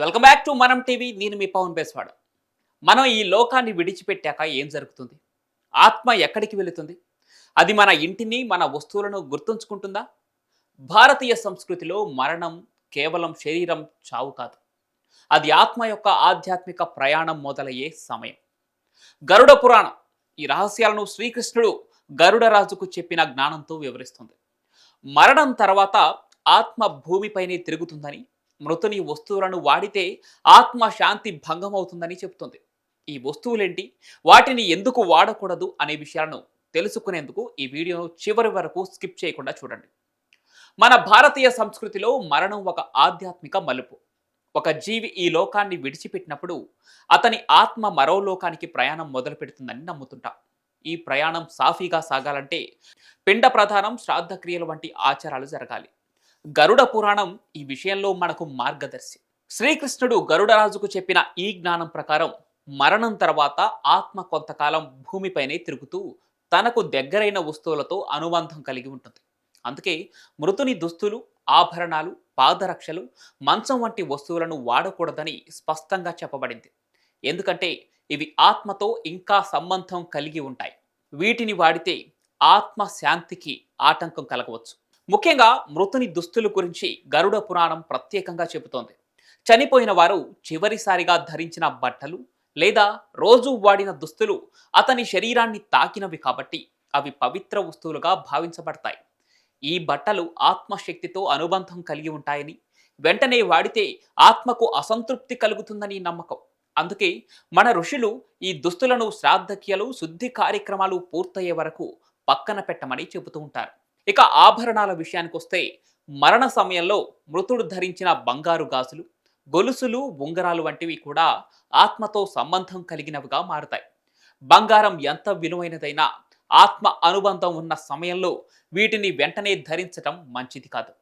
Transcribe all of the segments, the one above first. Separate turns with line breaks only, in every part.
Welcome back to మనం TV నేను మీ పవన్ బేస్వాడ. మనం ఈ లోకాన్ని విడిచిపెట్టాక ఏం జరుగుతుంది? ఆత్మ ఎక్కడికి వెళుతుంది? అది మన ఇంటిని మన వస్తువులను గుర్తుంచుకుంటుందా? భారతీయ సంస్కృతిలో మరణం కేవలం శరీరం చావు కాదు. అది ఆత్మ యొక్క ఆధ్యాత్మిక ప్రయాణం మొదలయ్యే సమయం. గరుడ పురాణం ఈ రహస్యాలను శ్రీకృష్ణుడు గరుడరాజుకు చెప్పిన జ్ఞానంతో వివరిస్తుంది. మరణం తర్వాత ఆత్మ భూమిపైనే తిరుగుతుందని మృతుని వస్తువులను వాడితే ఆత్మ శాంతి భంగం అవుతుందని చెబుతుంది ఈ వస్తువులేంటి? వాటిని ఎందుకు వాడకూడదు అనే విషయాలను తెలుసుకునేందుకు ఈ వీడియోను చివరి వరకు స్కిప్ చేయకుండా చూడండి. మన భారతీయ సంస్కృతిలో మరణం ఒక ఆధ్యాత్మిక మలుపు. ఒక జీవి ఈ లోకాన్ని విడిచిపెట్టినప్పుడు అతని ఆత్మ మరో లోకానికి ప్రయాణం మొదలు పెడుతుందని నమ్ముతుంటాం. ఈ ప్రయాణం సాఫీగా సాగాలంటే పిండ ప్రధానం శ్రాద్ధ క్రియలు వంటి ఆచారాలు జరగాలి. గరుడ పురాణం ఈ విషయంలో మనకు మార్గదర్శి. శ్రీకృష్ణుడు గరుడరాజుకు చెప్పిన ఈ జ్ఞానం ప్రకారం మరణం తర్వాత ఆత్మ కొంతకాలం భూమిపైనే తిరుగుతూ తనకు దగ్గరైన వస్తువులతో అనుబంధం కలిగి ఉంటుంది. అందుకే మృతుని దుస్తులు ఆభరణాలు పాదరక్షలు మంచం వంటి వస్తువులను వాడకూడదని స్పష్టంగా చెప్పబడింది. ఎందుకంటే ఇవి ఆత్మతో ఇంకా సంబంధం కలిగి ఉంటాయి. వీటిని వాడితే ఆత్మ శాంతికి ఆటంకం కలగవచ్చు. ముఖ్యంగా మృతుని దుస్తుల గురించి గరుడ పురాణం ప్రత్యేకంగా చెబుతోంది. చనిపోయిన వారు చివరిసారిగా ధరించిన బట్టలు లేదా రోజు వాడిన దుస్తులు అతని శరీరాన్ని తాకినవి కాబట్టి అవి పవిత్ర వస్తువులుగా భావించబడతాయి. ఈ బట్టలు ఆత్మశక్తితో అనుబంధం కలిగి ఉంటాయని వెంటనే వాడితే ఆత్మకు అసంతృప్తి కలుగుతుందని నమ్మకం. అందుకే మన ఋషులు ఈ దుస్తులను శ్రాద్ధక్యలు శుద్ధి కార్యక్రమాలు పూర్తయ్యే వరకు పక్కన పెట్టమని చెబుతూ ఉంటారు. ఇక ఆభరణాల విషయానికి వస్తే మరణ సమయంలో మృతుడు ధరించిన బంగారు గాజులు గొలుసులు ఉంగరాలు వంటివి కూడా ఆత్మతో సంబంధం కలిగినవిగా మారుతాయి. బంగారం ఎంత విలువైనదైనా ఆత్మ అనుబంధం ఉన్న సమయంలో వీటిని వెంటనే ధరించటం మంచిది కాదు.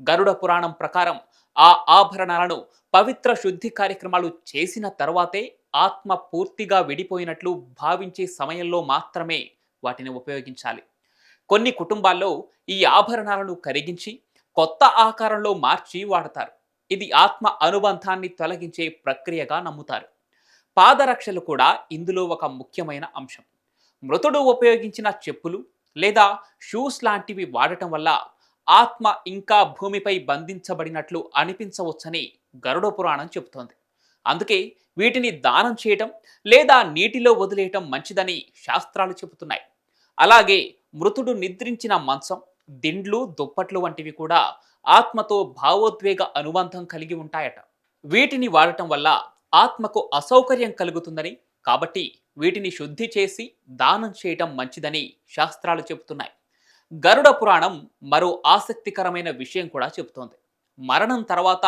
గరుడ పురాణం ప్రకారం ఆ ఆభరణాలను పవిత్ర శుద్ధి కార్యక్రమాలు చేసిన తర్వాతే ఆత్మ పూర్తిగా విడిపోయినట్లు భావించే సమయంలో మాత్రమే వాటిని ఉపయోగించాలి. కొన్ని కుటుంబాల్లో ఈ ఆభరణాలను కరిగించి కొత్త ఆకారంలో మార్చి వాడతారు. ఇది ఆత్మ అనుబంధాన్ని తొలగించే ప్రక్రియగా నమ్ముతారు. పాదరక్షలు కూడా ఇందులో ఒక ముఖ్యమైన అంశం. మృతుడు ఉపయోగించిన చెప్పులు లేదా షూస్ లాంటివి వాడటం వల్ల ఆత్మ ఇంకా భూమిపై బంధించబడినట్లు అనిపించవచ్చని గరుడ పురాణం చెబుతోంది. అందుకే వీటిని దానం చేయటం లేదా నీటిలో వదిలేయటం మంచిదని శాస్త్రాలు చెబుతున్నాయి. అలాగే మృతుడు నిద్రించిన మంచం దిండ్లు దుప్పట్లు వంటివి కూడా ఆత్మతో భావోద్వేగ అనుబంధం కలిగి ఉంటాయట. వీటిని వాడటం వల్ల ఆత్మకు అసౌకర్యం కలుగుతుందని కాబట్టి వీటిని శుద్ధి చేసి దానం చేయటం మంచిదని శాస్త్రాలు చెబుతున్నాయి. గరుడ పురాణం మరో ఆసక్తికరమైన విషయం కూడా చెబుతోంది. మరణం తర్వాత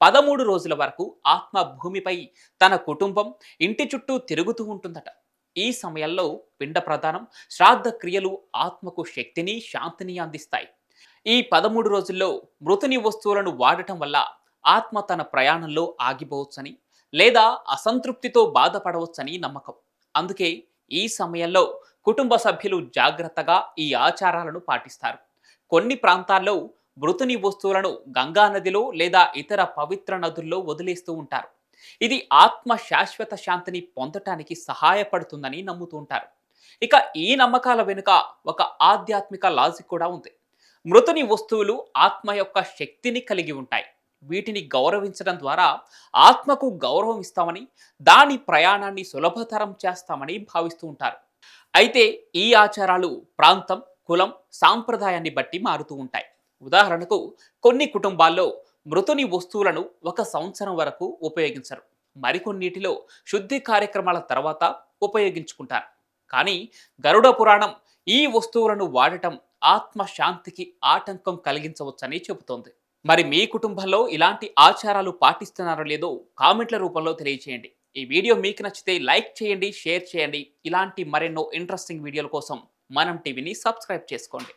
పదమూడు రోజుల వరకు ఆత్మ భూమిపై తన కుటుంబం ఇంటి చుట్టూ తిరుగుతూ ఉంటుందట. ఈ సమయంలో పిండ ప్రదానం శ్రాద్ధ క్రియలు ఆత్మకు శక్తిని శాంతిని అందిస్తాయి. ఈ పదమూడు రోజుల్లో మృతుని వస్తువులను వాడటం వల్ల ఆత్మ తన ప్రయాణంలో ఆగిపోవచ్చని లేదా అసంతృప్తితో బాధపడవచ్చని నమ్మకం. అందుకే ఈ సమయంలో కుటుంబ సభ్యులు జాగ్రత్తగా ఈ ఆచారాలను పాటిస్తారు. కొన్ని ప్రాంతాల్లో మృతుని వస్తువులను గంగా నదిలో లేదా ఇతర పవిత్ర నదుల్లో వదిలేస్తూ ఉంటారు. ఇది ఆత్మ శాశ్వత శాంతిని పొందటానికి సహాయపడుతుందని నమ్ముతూ ఉంటారు. ఇక ఈ నమ్మకాల వెనుక ఒక ఆధ్యాత్మిక లాజిక్ కూడా ఉంది. మృతుని వస్తువులు ఆత్మ యొక్క శక్తిని కలిగి ఉంటాయి. వీటిని గౌరవించడం ద్వారా ఆత్మకు గౌరవం ఇస్తామని దాని ప్రయాణాన్ని సులభతరం చేస్తామని భావిస్తూ ఉంటారు. అయితే ఈ ఆచారాలు ప్రాంతం కులం సాంప్రదాయాన్ని బట్టి మారుతూ ఉంటాయి. ఉదాహరణకు కొన్ని కుటుంబాల్లో మృతుని వస్తువులను ఒక సంవత్సరం వరకు ఉపయోగించరు. మరికొన్నిటిలో శుద్ధి కార్యక్రమాల తర్వాత ఉపయోగించుకుంటారు. కానీ గరుడ పురాణం ఈ వస్తువులను వాడటం ఆత్మశాంతికి ఆటంకం కలిగించవచ్చని చెబుతోంది. మరి మీ కుటుంబంలో ఇలాంటి ఆచారాలు పాటిస్తున్నారో లేదో కామెంట్ల రూపంలో తెలియచేయండి. ఈ వీడియో మీకు నచ్చితే లైక్ చేయండి షేర్ చేయండి. ఇలాంటి మరెన్నో ఇంట్రెస్టింగ్ వీడియోల కోసం మనం టీవీని సబ్స్క్రైబ్ చేసుకోండి.